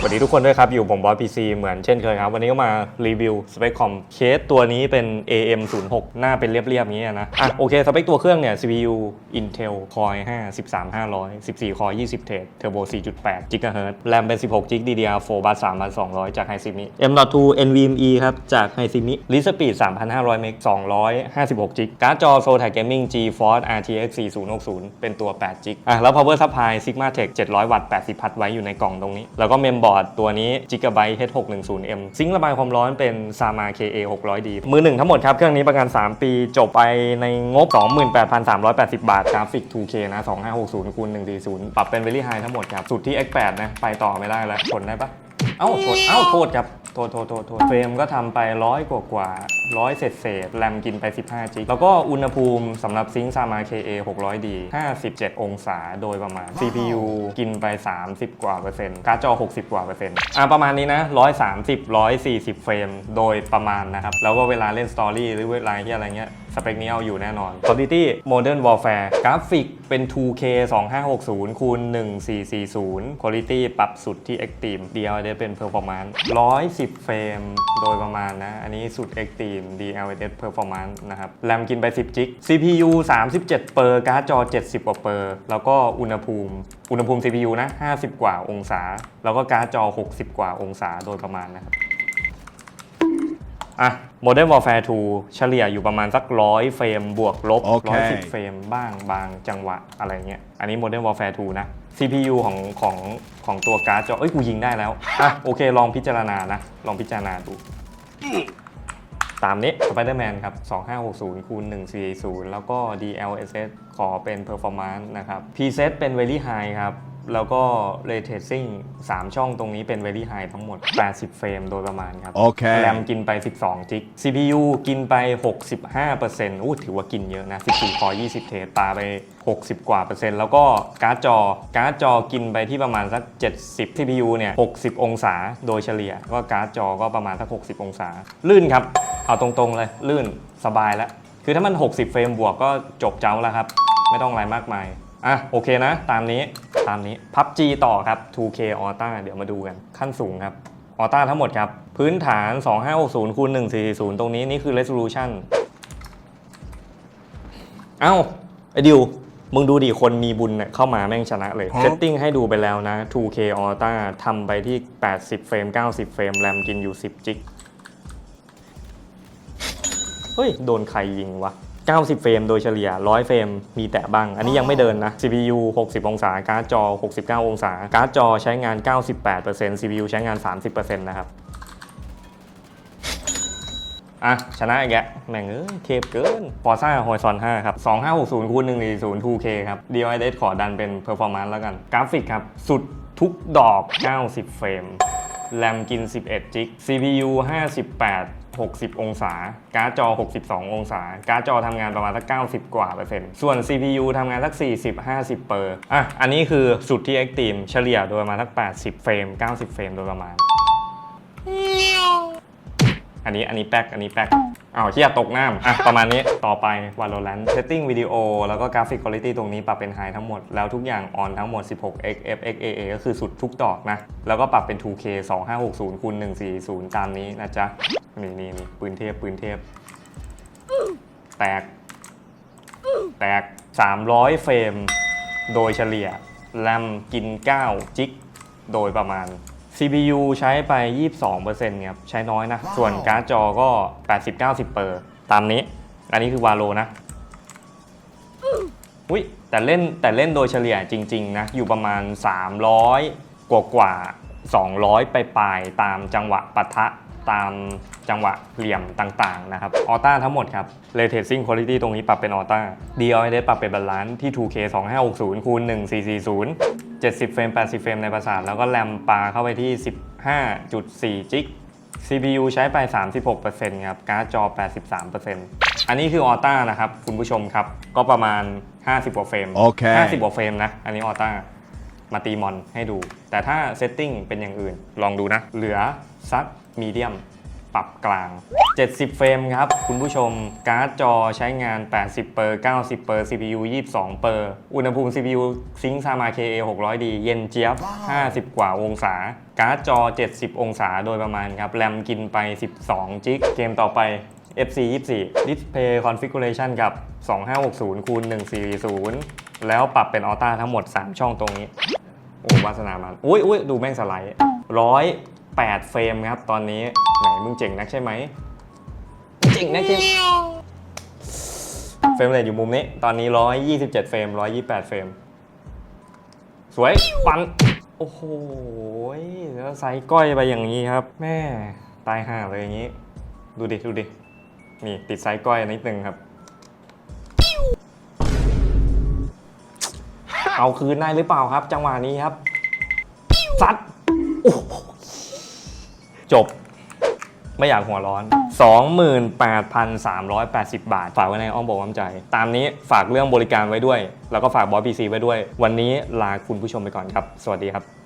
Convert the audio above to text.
สวัสดีทุกคนด้วยครับ อยู่ผมบอสพีซีเหมือนเช่นเคยครับ วันนี้ก็มารีวิวสเปคคอมเคสตัวนี้เป็น AM 0 6หน้าเป็นเรียบๆนี้นะ อะ โอเค สเปคตัวเครื่องเนี่ย CPU Intel Core 5 13 500 14 Core 20 เทรด Turbo 4.8 GHz RAM เป็น 16 GB DDR4 บัส3,200 จาก Hysimi M.2 NVMe ครับ จาก Hysimi Read Speed 3,500 เมก256 GB การ์ดจอ Zotac Gaming GeForce RTX 4060 เป็นตัว8 GB อะแล้ว Power Supply Sigma Tech 700 วัตต์80 พัทไว้อยู่ในกล่องตรงนี้ แล้วก็เมมบอร์ดตัวนี้ Gigabyte H610M ซิงค์ระบายความร้อนเป็น Sama KA 600D มือหนึ่งทั้งหมดครับ เครื่องนี้ประกัน 3 ปีจบไปในงบ 28,380 บาทกราฟิก 2K นะ2560คูณ140 ปรับเป็น Very High ทั้งหมดครับ สุดที่ X8 นะ ไปต่อไม่ได้แล้วทนได้ปะเอ้าโทษเอ้าโทษครับ โทษโทษโทษโทษเฟรมก็ทำไปร้อยกว่ากว่า ร้อยเศษเศษแรมกินไป 15 จิก แล้วก็อุณหภูมิสำหรับซิงค์ซามา KA 600D 57 องศาโดยประมาณ CPU กินไป 30 กว่าเปอร์เซ็นต์การ์ดจอ 60 กว่าเปอร์เซ็นต์อะประมาณนี้นะ 130 140 เฟรมโดยประมาณนะครับ แล้วก็เวลาเล่นสตอรี่หรือเวลาที่อะไรเงี้ยสเปคนี้เอาอยู่แน่นอน Quality Modern Warfare กราฟิกเป็น 2K 2560คูณ1440 Quality ปรับสุดที่ Extreme DLSS เป็น Performance 110 เฟรมโดยประมาณนะ อันนี้สุด Extreme DLSS Performance นะครับแรมกินไป 10จิก CPU 37 เปอร์การ์ดจอ 70 กว่าเปอร์แล้วก็อุณหภูมิ อุณหภูมิ CPU นะ 50 กว่าองศา แล้วก็การ์ดจอ 60 กว่าองศาโดยประมาณนะครับอะ Modern Warfare 2 เฉลี่ยอยู่ประมาณสักร้อยเฟรมบวกลบโอเคร้อยสิบเฟรมบ้างบางจังหวะอะไรเงี้ย อันนี้ Modern Warfare 2 นะ CPU ของของของตัวการ์ดจอ เอ้ย กูยิงได้แล้ว อะ โอเค ลองพิจารณานะ ลองพิจารณาดู ตามนี้ Spider-Man ครับ 2560คูณ140 แล้วก็ DLSS ขอเป็น Performance นะครับ Preset เป็น Very High ครับ แล้วก็ Ray Tracing 3 ช่องตรงนี้เป็น Very High ทั้งหมด 80 เฟรมโดยประมาณครับ โอเค แรมกินไป 12 จิก CPU กินไป 65%อู้ถือว่ากินเยอะนะ 14 คอ 20 เทรดปาไป 60 กว่าเปอร์เซ็นต์ แล้วก็การ์ดจอ การ์ดจอกินไปที่ประมาณสัก 70 CPU เนี่ย 60 องศาโดยเฉลี่ย ก็การ์ดจอก็ประมาณสัก 60 องศา ลื่นครับ เอาตรงๆเลย ลื่นสบายแล้ว คือถ้ามัน 60 เฟรมบวกก็จบเจ้าแล้วครับ ไม่ต้องอะไรมากมาย อะ โอเคนะ ตามนี้ตามนี้ PUBG ต่อครับ 2K Ultra เดี๋ยวมาดูกัน ขั้นสูงครับออต้าทั้งหมดครับ พื้นฐาน 2560คูณ140ตรงนี้ นี่คือ resolution เอ้า ไอ้ดิว มึงดูดิคนมีบุญเนี่ยเข้ามาแม่งชนะเลยฮะเซตติ้งให้ดูไปแล้วนะ 2K Ultra ทำไปที่ 80 เฟรม 90 เฟรม แรมกินอยู่ 10 จิก เฮ้ย โดนใครยิงวะ 90 เฟรมโดยเฉลี่ย 100 เฟรมมีแตะบ้าง อันนี้ยังไม่เดินนะ CPU 60 องศา การ์ดจอ 69 องศา การ์ดจอใช้งาน 98% CPU ใช้งาน 30%นะครับ อะ ชนะอีกแกแม่งเอ้ยเทพเกิน Forza Horizon 5 ครับ 2560คูณ140 2K ครับ DLSS ขอดันเป็น Performance แล้วกัน กราฟิกครับ สุดทุกดอก 90 เฟรม แรมกิน 11 จิก CPU 58 60 องศา การ์ดจอ 62 องศา การ์ดจอทำงานประมาณสัก 90 กว่าเปอร์เซ็นต์ ส่วน CPU ทำงานสัก 40 50 เปอร์ อะ อันนี้คือสุดที่ Extreme เฉลี่ยโดยประมาณสัก 80 เฟรม 90 เฟรมโดยประมาณ อันนี้อันนี้แป๊กอันนี้แป๊กอ้าวเฮียตกน้ำอะประมาณนี้ต่อไป Valorant Setting Video แล้วก็ Graphic Quality ตรงนี้ปรับเป็น High ทั้งหมด แล้วทุกอย่าง On ทั้งหมด 16 x FXAA ก็คือสุดทุกดอกนะ แล้วก็ปรับเป็น 2K 2560คูณ140 ตามนี้นะจ๊ะ นี่นี่นี่ปืนเทพปืนเทพ แตก แตก 300 เฟรม โดยเฉลี่ยแรมกิน 9 จิก โดยประมาณ CPU ใช้ไป 22%ครับใช้น้อยนะ ส่วนการ์ดจอก็ 80-90เปอร์ตามนี้ อันนี้คือวาโลนะอุ้ยแต่เล่นแต่เล่นโดยเฉลี่ยจริง ๆ นะ อยู่ประมาณ 300 กว่ากว่าๆ200 ไปปลายๆตามจังหวะปะทะ ตามจังหวะเหลี่ยมต่างๆนะครับออต้าทั้งหมดครับ Ray Tracing Quality ตรงนี้ปรับเป็นออต้า DLSS ปรับเป็นบาลานซ์ที่ 2K 2560คูณ1440 70 เฟรม 80 เฟรมในประสาท แล้วก็แรมปาเข้าไปที่ 15.4 จิก CPU ใช้ไป 36%ครับ การ์ดจอ 83%อันนี้คือออต้านะครับ คุณผู้ชมครับ ก็ประมาณ 50กว่าเฟรมโอเค50กว่าเฟรมนะ อันนี้ออต้า มาตีมอนให้ดู แต่ถ้าเซตติ้งเป็นอย่างอื่น ลองดูนะ เหลือซักมีเดียมปรับกลาง 70 เฟรมครับ คุณผู้ชมการ์ดจอใช้งาน 80 เปอร์ 90 เปอร์ CPU 22 เปอร์ อุณหภูมิ CPU ซิงซามา KA 600D เย็นเจี๊ยบ 50 กว่าองศา การ์ดจอ 70 องศาโดยประมาณครับ แรมกินไป 12 จิก เกมต่อไป FC 24 Display Configuration กับ 2560 คูณ140แล้วปรับเป็นออต้าทั้งหมด 3 ช่องตรงนี้ โอ้วาสนามันอุ้ยอุ้ยดูแม่งสไลด์ร้อยแปดเฟรมครับ ตอนนี้ไหนมึงเจ๋งนักใช่ไหมเจ๋งนักจริงเฟรมเรทอยู่มุมนี้ ตอนนี้127เจ็ดเฟรม128เฟรม สวย ปันโอ้โหแล้วไซส์ก้อยไปอย่างนี้ครับ แม่ตายห่าเลยอย่างนี้ ดูดิ ดูดิ นี่ติดไซส์ก้อยนิดนึงครับ เอาคืนได้หรือเปล่าครับ จังหวะนี้ครับซัดโอ้จบ ไม่อยากหัวร้อน 28,380 บาท ฝากไว้ในอ้อมบอกอ้อมใจ ตามนี้ฝากเรื่องบริการไว้ด้วย แล้วก็ฝากบอสพีซีไว้ด้วย วันนี้ลาคุณผู้ชมไปก่อนครับ สวัสดีครับ